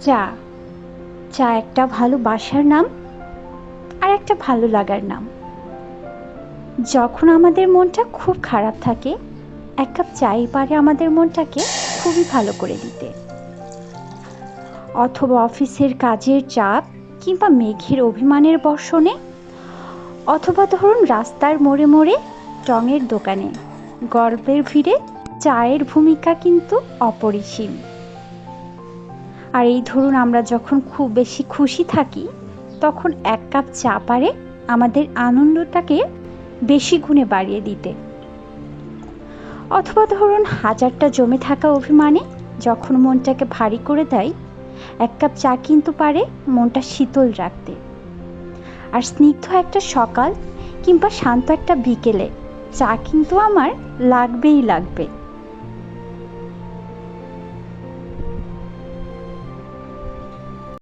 চা। চা একটা ভালো বাসার নাম আর একটা ভালো লাগার নাম। যখন আমাদের মনটা খুব খারাপ থাকে, এক কাপ চাই পারে আমাদের মনটাকে খুবই ভালো করে দিতে। অথবা অফিসের কাজের চাপ কিংবা মেঘের অভিমানের বর্ষণে, অথবা ধরুন রাস্তার মোড়ে মোড়ে টঙের দোকানে, গল্পের ভিড়ে চায়ের ভূমিকা কিন্তু অপরিসীম। আর এই ধরুন আমরা যখন খুব বেশি খুশি থাকি, তখন এক কাপ চা পারে আমাদের আনন্দটাকে বেশি গুণে বাড়িয়ে দিতে। অথবা ধরুন হাজারটা জমে থাকা অভিমানে যখন মনটাকে ভারী করে দেয়, এক কাপ চা কিন্তু পারে মনটা শীতল রাখতে। আর স্নিগ্ধ একটা সকাল কিংবা শান্ত একটা বিকেলে চা কিন্তু আমার লাগবেই লাগবে।